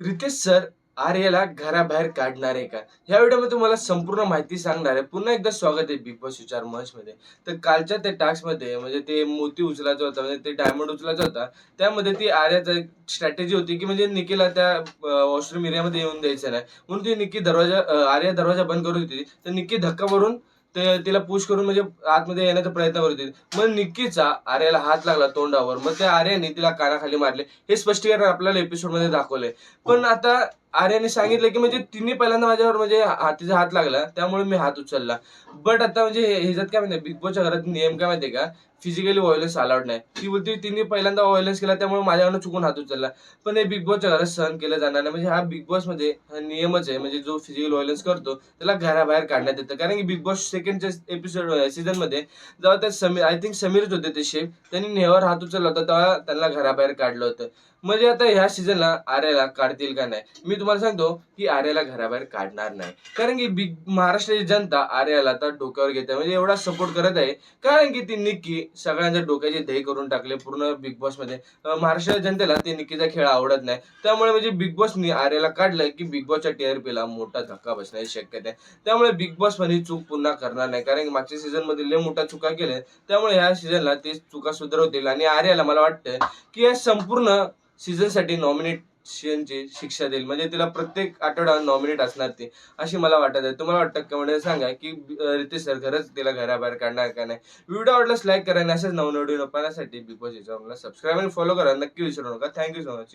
Riteish sir आर्याला घराबाहेर काढणार आहे का? या व्हिडिओमध्ये तुम्हाला संपूर्ण माहिती सांगणार आहे. पुन्हा एकदा स्वागत आहे बिग बॉस विचार मंच मध्ये तर कालच्या त्या टास्कमध्ये म्हणजे ते मोती उचलायचा होता म्हणजे ते डायमंड उचलायचा होता त्यामध्ये ती आर्याचा एक स्ट्रॅटेजी होती की म्हणजे निकीला त्या वॉशरूम एरियामध्ये येऊन द्यायचं नाही. म्हणून ती निकी दरवाजा आर्या दरवाजा बंद करत होती. तर निकी धक्का भरून ते तिला पुश करून म्हणजे आतमध्ये येण्याचा प्रयत्न करत होती. मग निक्कीचा आर्याला हात लागला तोंडावर. मग त्या आर्याने तिला कानाखाली मारले. हे स्पष्टीकरण आपल्याला एपिसोडमध्ये दाखवलंय. पण आता आर्याने सांगितलं की म्हणजे तिने पहिल्यांदा माझ्यावर म्हणजे हातीचा हात लागला त्यामुळे मी हात उचलला. बट आता म्हणजे ह्याच्यात काय माहिती बिग बॉसच्या घरात नियम काय माहितीये का? फिजिकली व्हायलन्स अलाउड नाही. ती बोलते तिने पहिल्यांदा व्हायलन्स केला त्यामुळे माझ्याकडनं चुकून हात उचलला. पण हे बिग बॉसच्या घरात सहन केलं जाणार नाही. म्हणजे हा बिग बॉसमध्ये हा नियमच आहे. म्हणजे जो फिजिकल व्हायलन्स करतो त्याला घराबाहेर काढण्यात येतं. कारण की बिग बॉस सेकंडच्या एपिसोड सीझनमध्ये जेव्हा त्या समीर आय थिंक समीरच होते ते शेफ त्यांनी नेहवर हात उचलला होता तेव्हा त्यांना घराबाहेर काढलं होतं. म्हणजे आता ह्या सीझनला आर्याला काढतील का नाही? मी तुम्हाला सांगतो की आर्याला घराबाहेर काढणार नाही. कारण की बिग महाराष्ट्राची जनता आर्याला आता डोक्यावर घेते. म्हणजे एवढा सपोर्ट करत आहे. कारण की ती निक्की सगळ्यांच्या डोक्याचे दही करून टाकले पूर्ण बिग बॉसमध्ये. महाराष्ट्राच्या जनतेला ते निक्कीचा खेळ आवडत नाही. त्यामुळे म्हणजे बिग बॉसनी आर्याला काढलं की बिग बॉसच्या टीआरपीला मोठा धक्का बसण्याची शक्यता आहे. त्यामुळे बिग बॉसमध्ये चूक पुन्हा करणार नाही. कारण की मागच्या सीझनमध्ये लय मोठा चुका केल्या. त्यामुळे ह्या सीझनला ते चुका सुधारवतील. आणि आर्याला मला वाटतं की या संपूर्ण सीझनसाठी नॉमिनेशनची शिक्षा देईल. म्हणजे तिला प्रत्येक आठवडा नॉमिनेट असणार ती. अशी मला वाटत आहे. तुम्हाला वाटतं का? म्हणजे सांगा की रितेश सर खरंच तिला घराबाहेर काढणार का नाही? व्हिडिओ आवडल्यास लाईक करा आणि असेच नवनवीन पाहण्यासाठी बिग बॉस सबस्क्राईब आणि फॉलो करा. नक्की विसरू नका. Thank you so much